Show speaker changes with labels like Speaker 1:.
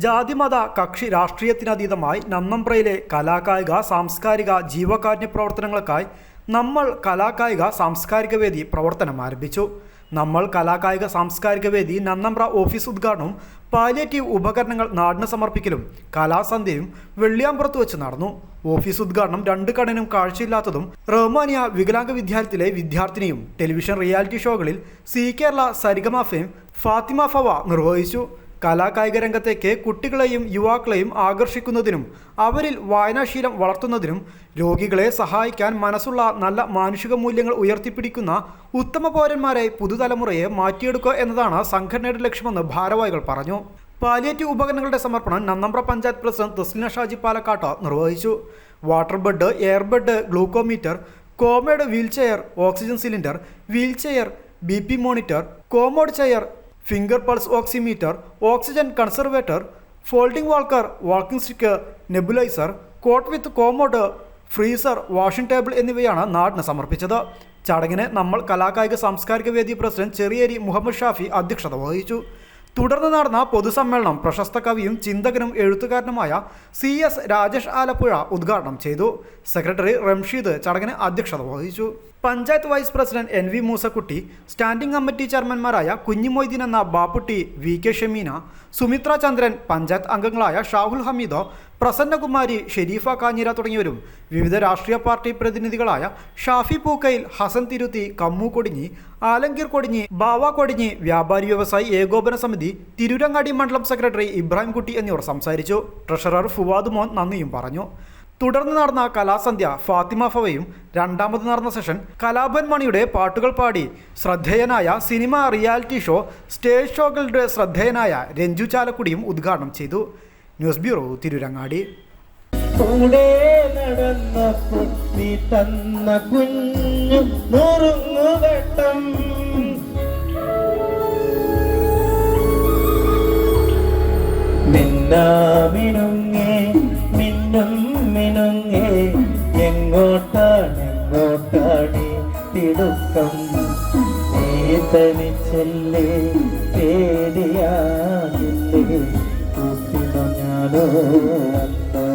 Speaker 1: ജാതിമത കക്ഷി രാഷ്ട്രീയത്തിനതീതമായി നന്നമ്പ്രയിലെ കലാകായിക സാംസ്കാരിക ജീവകാരുണ്യ പ്രവർത്തനങ്ങൾക്കായി നമ്മൾ കലാകായിക സാംസ്കാരിക വേദി പ്രവർത്തനം ആരംഭിച്ചു. നമ്മൾ കലാകായിക സാംസ്കാരിക വേദി നന്നമ്പ്ര ഓഫീസ് ഉദ്ഘാടനവും പാലിയേറ്റീവ് ഉപകരണങ്ങൾ നാടിന് സമർപ്പിക്കലും കലാസന്ധ്യയും വെള്ളിയാമ്പുറത്ത് വെച്ച് നടന്നു. ഓഫീസ് ഉദ്ഘാടനം രണ്ട് കണ്ണിനും കാഴ്ചയില്ലാത്തതും റഹ്മാനിയ വികലാംഗ വിദ്യാലയത്തിലെ വിദ്യാർത്ഥിനിയും ടെലിവിഷൻ റിയാലിറ്റി ഷോകളിൽ സി കേരള സരിഗമ ഫെയിം ഫാത്തിമ ഫവ നിർവഹിച്ചു. കലാകായിക രംഗത്തേക്ക് കുട്ടികളെയും യുവാക്കളെയും ആകർഷിക്കുന്നതിനും അവരിൽ വായനാശീലം വളർത്തുന്നതിനും രോഗികളെ സഹായിക്കാൻ മനസ്സുള്ള നല്ല മാനുഷിക മൂല്യങ്ങൾ ഉയർത്തിപ്പിടിക്കുന്ന ഉത്തമ പൗരന്മാരെ പുതുതലമുറയെ മാറ്റിയെടുക്കുക എന്നതാണ് സംഘടനയുടെ ലക്ഷ്യമെന്ന് ഭാരവാഹികൾ പറഞ്ഞു. പാലിയേറ്റീവ് ഉപകരണങ്ങളുടെ സമർപ്പണം നന്നമ്പ്ര പഞ്ചായത്ത് പ്രസിഡന്റ് തസ്ലിന ഷാജി പാലക്കാട്ട് നിർവഹിച്ചു. Water bed air bed glucometer commode wheel chair oxygen cylinder wheel chair B P monitor commode chair finger pulse oximeter oxygen concentrator folding walker walking stick nebuliser cot with commode freezer washing table എന്നിവയാണ് നാടിന് സമർപ്പിച്ചത്. ചടങ്ങിന് നമ്മൾ കലാകായിക സാംസ്കാരിക വേദി president ചെറിയേരി Muhammad Shafi അധ്യക്ഷത വഹിച്ചു. തുടർന്ന് നടന്ന പൊതുസമ്മേളനം പ്രശസ്ത കവിയും ചിന്തകനും എഴുത്തുകാരനുമായ സി എസ് രാജേഷ് ആലപ്പുഴ ഉദ്ഘാടനം ചെയ്തു. സെക്രട്ടറി റംഷീദ് ചടങ്ങിന് അധ്യക്ഷത വഹിച്ചു. Panchayat vice president N V Moosakutty standing committee ചെയർമാൻമാരായ Kunhimoideen എന്ന ബാപ്പുട്ടി വി കെ ഷമീന സുമിത്ര ചന്ദ്രൻ പഞ്ചായത്ത് അംഗങ്ങളായ ഷാഹുൽ ഹമീദ് പ്രസന്നകുമാരി ഷെരീഫ കാഞ്ഞിര തുടങ്ങിയവരും വിവിധ രാഷ്ട്രീയ പാർട്ടി പ്രതിനിധികളായ ഷാഫി പൂക്കയിൽ ഹസൻ തിരുത്തി കമ്മു കൊടിഞ്ഞി ആലങ്കീർ കൊടിഞ്ഞി ബാവ കൊടിഞ്ഞി വ്യാപാരി വ്യവസായി ഏകോപന സമിതി തിരൂരങ്ങാടി മണ്ഡലം സെക്രട്ടറി ഇബ്രാഹിംകുട്ടി എന്നിവർ സംസാരിച്ചു. ട്രഷറർ ഫുവാദ് മോൻ നന്ദിയും പറഞ്ഞു. തുടർന്ന് നടന്ന കലാസന്ധ്യ ഫാത്തിമ ഫവയും രണ്ടാമത് നടന്ന സെഷൻ കലാഭൻ മണിയുടെ പാട്ടുകൾ പാടി ശ്രദ്ധേയനായ സിനിമ റിയാലിറ്റി ഷോ സ്റ്റേജ് ഷോകളുടെ ശ്രദ്ധേയനായ രഞ്ജു ചാലക്കുടിയും ഉദ്ഘാടനം ചെയ്തു. News bureau Tirurangadi.
Speaker 2: കൂടെ നടന്നപ്പോൾ നീ തന്ന കുഞ്ഞു നുറുങ്ങുവട്ടം മിന്നാമിനുങ്ങേ മിന്നും മിനുങ്ങേ എങ്ങോട്ടാണ് എങ്ങോട്ടാണ് തിടുക്കം. നീ തനിച്ചല്ലേ love.